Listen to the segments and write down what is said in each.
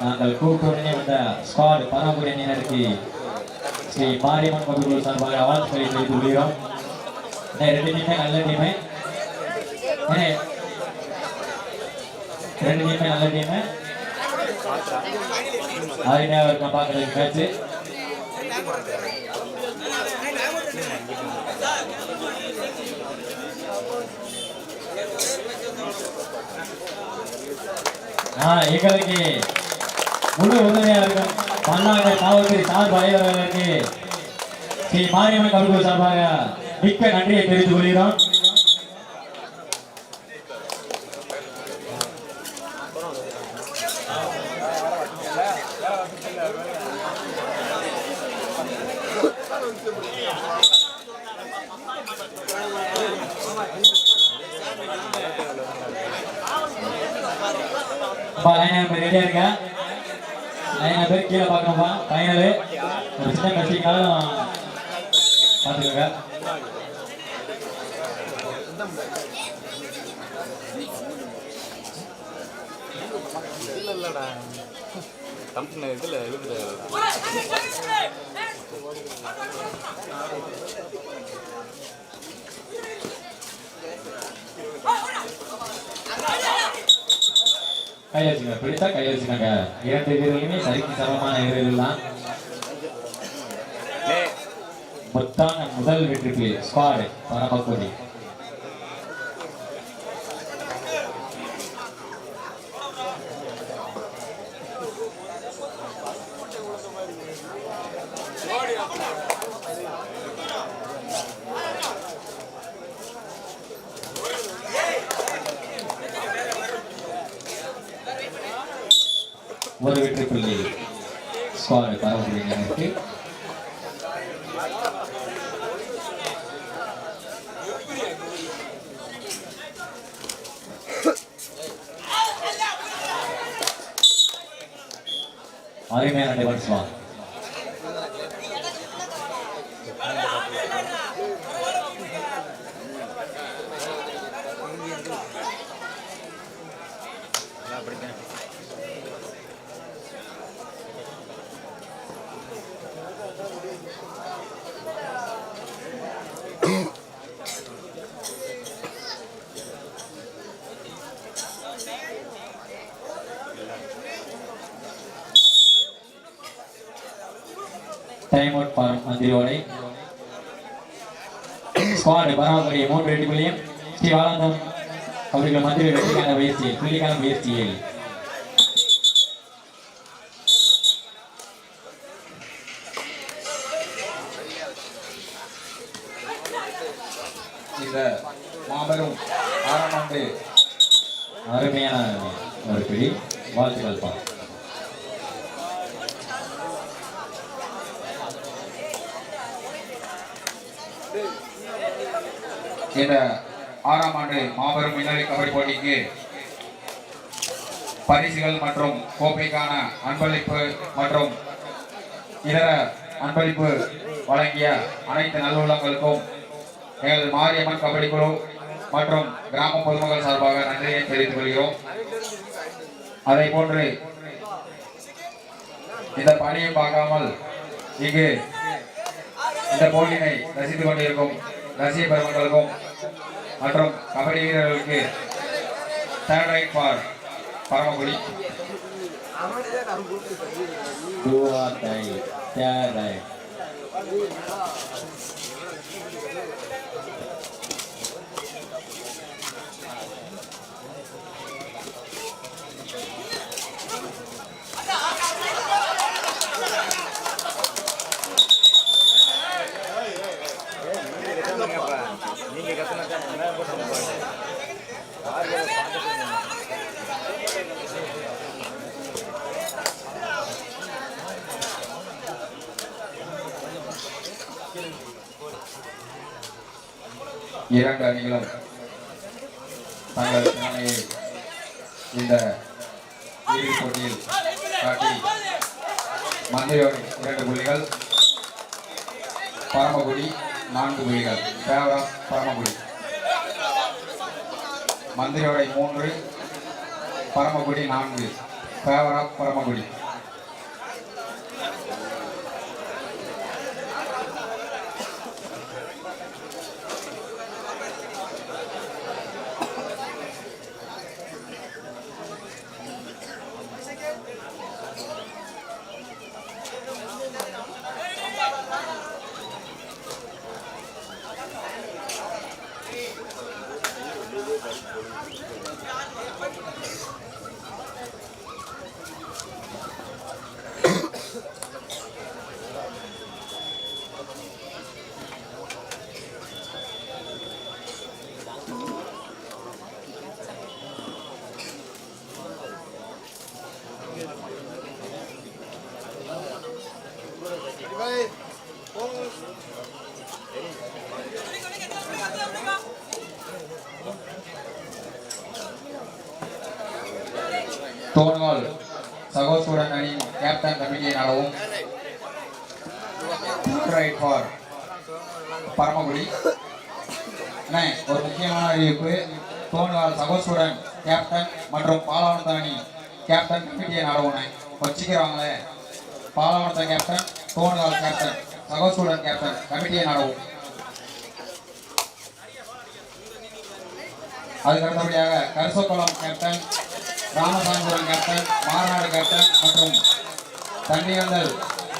நாங்கள் கூட்டுடனே வந்த ஸ்குவாட் பரமக்குடி அணியினருக்கு ஸ்ரீ மாரியம்மன் கோவில் சார்பாக வாழ்த்துக்களை தெரிவித்துக் கொள்கிறோம். ரெண்டு டீமே நல்ல டீமு ரெண்டு டீமே நல்ல டீமு அருமையாக இருக்கும் பார்க்கறதுக்கு மேட்ச்சு எங்களுக்கு முழு உதவியாக இருக்கும் காவல்துறை சார்பு அலுவலர்களுக்கு ஸ்ரீ மாரியம்மன் கவிழ்வு சார்பாக மிக்க நன்றியை தெரிவித்துக் கொள்கிறோம். ரெடியா இருக்க? லைன் நம்பர் கீழே பார்க்கணும்ப்பா ஃபைனலு ஒரு சின்ன கட்சிக்காலும் பார்த்துக்கோங்க. இல்லடா. கம்பெனி கையில் வச்சுக்கோங்க பிடித்தா கையில் வச்சுக்கோங்க இரண்டு வீரர்களுமே சரிக்கு சமமான வீரர்கள் தான் மொத்தான முதல் வெற்றி புள்ளி ஸ்குவாடு பரமக்குடி. ஒரு வெற்றி புள்ளி ஸ்குவாடு பரமக்குடி அணியினருக்கு அருமையான டிஃபென்ஸ் வாங்க டைம் அவுட் ஃபார் மந்திரியோடை ஸ்குவாடு பராமரி மூன்று புள்ளியும் ஸ்ரீ வாழந்தம் அவர்கள் மந்திரி வெற்றிக்கான முயற்சி புள்ளிக்கான முயற்சியில். இந்த மாபெரும் ஆறாம் ஆண்டு அருமையான ஒரு பிடி. வாழ்த்துக்கள் பா. இந்த ஆறாம் ஆண்டு மாபெரும் விண்ணாடி கபடி போட்டிக்கு பரிசுகள் மற்றும் கோப்பைக்கான அன்பளிப்பு மற்றும் இதர அன்பளிப்பு வழங்கிய அனைத்து நல்லுள்ளங்களுக்கும் எங்கள் மாரியம்மன் கபடி குழு மற்றும் கிராம பொதுமக்கள் சார்பாக நன்றியை தெரிவித்துக் கொள்கிறோம். அதை போன்று இந்த பணியை பார்க்காமல் இங்கு இந்த போட்டியினை ரசித்துக் கொண்டிருக்கும் ரசிக பெருமக்களுக்கும் மற்றும் கபடி வீரர்களுக்கு தேர்ட் ரைட் ஃபார் பரமக்குடி துவாத்தை தேரை நீங்க இரண்டு அணிகளும் தங்கள் திறமையை இந்த இறுதிப் போட்டியில் காட்டி மந்திரியோடு இரண்டு புள்ளிகள் பரமக்குடி நான்கு புள்ளிகள் தேவரா பரமக்குடி. மந்திரியோடை மூன்று பரமக்குடி நான்கு தேவரா ஆஃப் பரமக்குடி. தோன்வால் சகோசுடன் அணியின் கேப்டன் கமிட்டியின் அளவும் ரைட் ஃபார் பரமக்குடி ஒரு முக்கியமான அறிவிப்பு. தோன்வால் சகோசுடன் கேப்டன் மற்றும் பாலாவனத்த அணி கேப்டன் கமிட்டியின் அளவுனை வச்சுக்கிறாங்களே. பாலாவனத்த கேப்டன் தோன்வால் கேப்டன் சகோசுடன் கேப்டன் கமிட்டியின் அளவும் அதுக்கு அடுத்தபடியாக கருசக்குளம் கேப்டன் ராமசாமிபுரம் கேப்டன் மாநாடு கேப்டன் மற்றும் தண்ணியந்தல்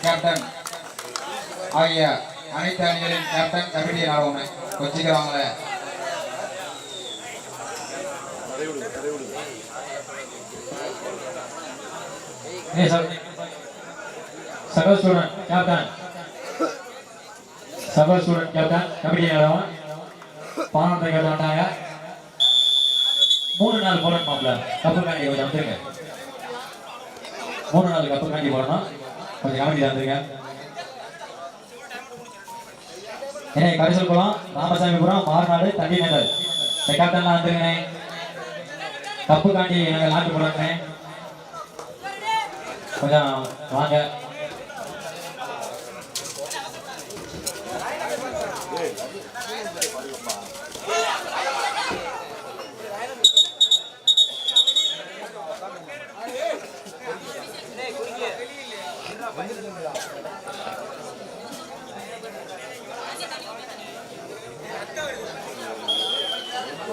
கேப்டன் ஆகிய அனைத்து அணிகளின் கேப்டன் கமிட்டியை ஆளுமை வச்சுக்கிறாங்களே ஏ சகோ ஸ்டூடெண்ட் கேப்டன் சகோ ஸ்டூடெண்ட் கேப்டன் கமிட்டி நேரம் பானத்தை கேட்டாங்க மூணு நாள் போடணும் மாப்பிள கப்பு காண்டி கொஞ்சம் வந்துருங்க மூணு நாள் கப்பு காண்டி போடணும் கொஞ்சம் கமிட்டி வந்துருங்க. ஏன்னா கரிசல் குளம் ராமசாமிபுரம் மாறுநாடு தண்ணி நகர் இந்த கேப்டன்லாம் வந்துருங்கண்ணே. கப்பு காண்டி நாங்கள் நாட்டு போடுறேன் கொஞ்சம் வாங்க.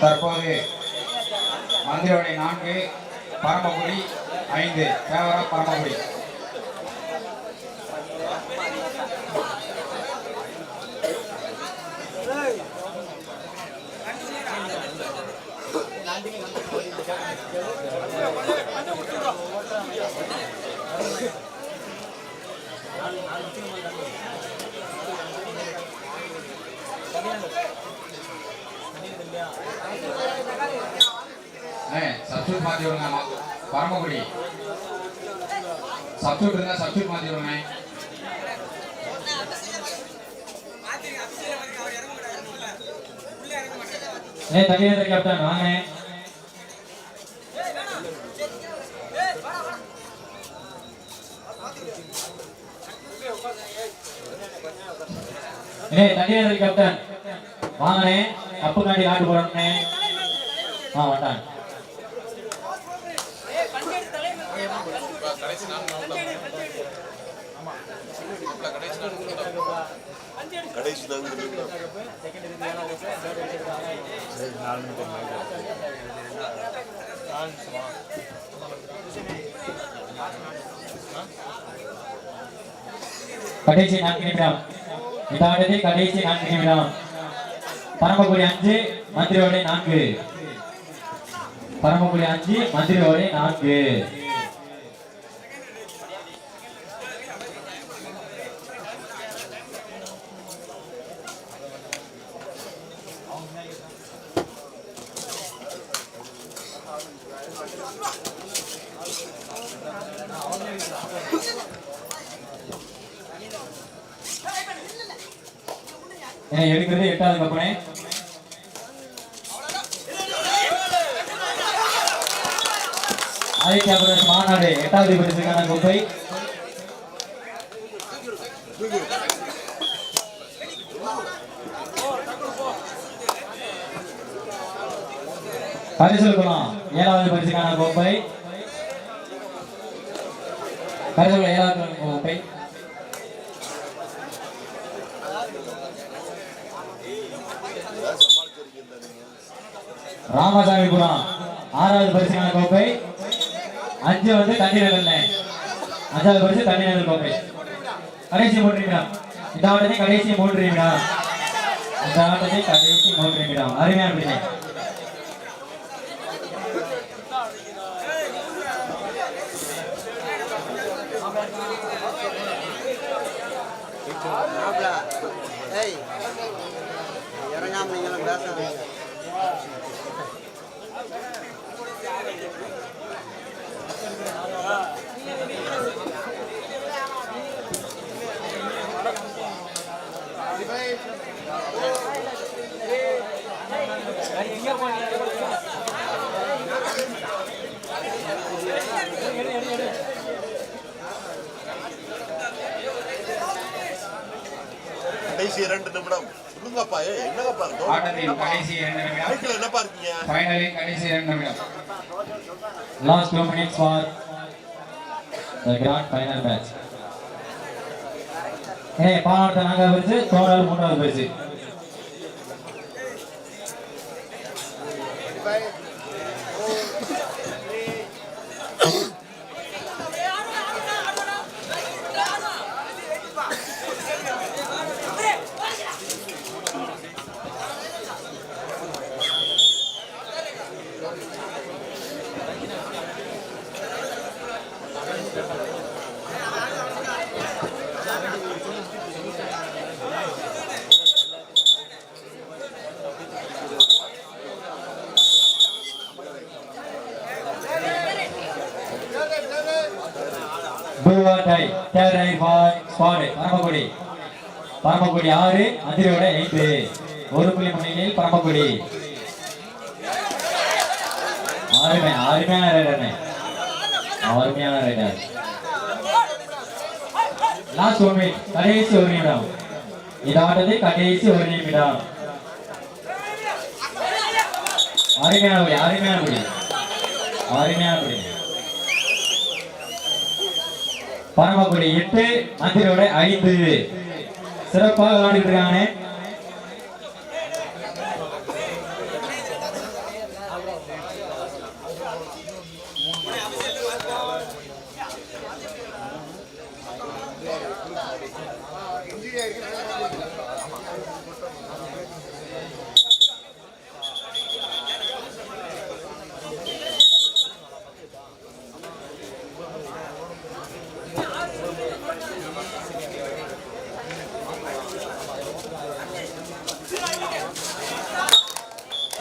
தற்போது மந்திரோடை நான்கு பரமக்குடி ஐந்து ஃபேவர் ஆஃப் பரமக்குடி சப்ஸ்டியூட் மாற்றி விடுங்க பரமக்குடி சப்ஸ்டியூட் இருந்தா சப்ஸ்டியூட் மாத்தி விடுங்க ஏ தனியார் கேப்டன் வாங்க. ஏ தனியார் கேப்டன் வாங்கனே கப்பு காண்டி காட்டு போறோம்னே ஆ வட்டான் கடைசி தான் கடைசி நான்கு நிமிடம் இந்த கடைசி நான்கு நிமிடம் பரமக்குடி அஞ்சு மந்திரியோட நான்கு. பரமக்குடி அஞ்சு மந்திரியோட நான்கு. எடுக்கிறது எட்டாவது கப்பனே ஆதித்யா பிரதேஷ் மாநாடு எட்டாவது பரிசுக்கான கோப்பை. பரிசு குளம் ஏழாவது பரிசுக்கான கோப்பை. பரிசு ஏழாவது கோப்பை. ராமசாமிபுரம் ஆறாவது பரிசுக்கான கோப்பை. அஞ்சு வந்து தண்ணி அஞ்சாவது பரிசு தண்ணி கோப்பை. கடைசி மூன்று நிமிடம். இந்த ஆட்டத்தை கடைசி மூன்று நிமிடம். இந்த ஆட்டத்தை கடைசி மூன்று நிமிடம். அருமையான பிள்ளை. ஏய் இறங்காம நீங்களும் பேசாதீங்க. கடைசி இரண்டு நிமிடம். சொல்லுங்கப்பா ஏ என்னங்கப்பா ஆட்டத்தின் கடைசி இரண்டு நிமிடம். மைக்கில் என்னப்பா இருக்கீங்க? ஃபைனலின் கடைசி இரண்டு நிமிடம். Last two minutes for the grand final match ஏ பாலாட்ட நான்காவது பரிசு தோழர் மூன்றாவது பரிசு. பூவா tie third raid for squad Paramakudi. Paramakudi ஆறு அதிரோட ஐந்து ஒரு புள்ளி முன்னிலையில் பரமக்குடி. அருமை ஆறுமே ரைடர் அருமையான ரைடர் லாஸ்ட் ஒன் மினிட் கடைசி ஒரு நிமிடம். இந்த ஆட்டத்தில் கடைசி ஒரு நிமிடம். அருமையான புடி அருமையான புடி அருமையான புடி பரமக்குடி எட்டு மந்திரோட ஐந்து. சிறப்பாக விளையாடிட்டு இருக்காங்க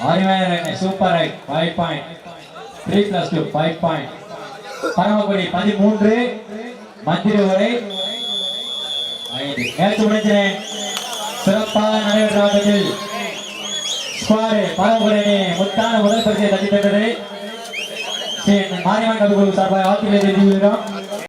அருமையான super raid five point three plus two five point Paramakudi பதிமூன்று மந்திரி வரை ஐந்து. நேற்று முடிக்கிறேன் சிறப்பாக நடைபெற்ற ஆட்டத்தில் ஸ்குவாடு பரமக்குடி முத்தான முதல் பரிசை தட்டி தந்தது ஸ்ரீ மாரியம்மன் கவிக்குழு சார்பாக வாழ்த்துக்களை தெரிவிக்கிறோம்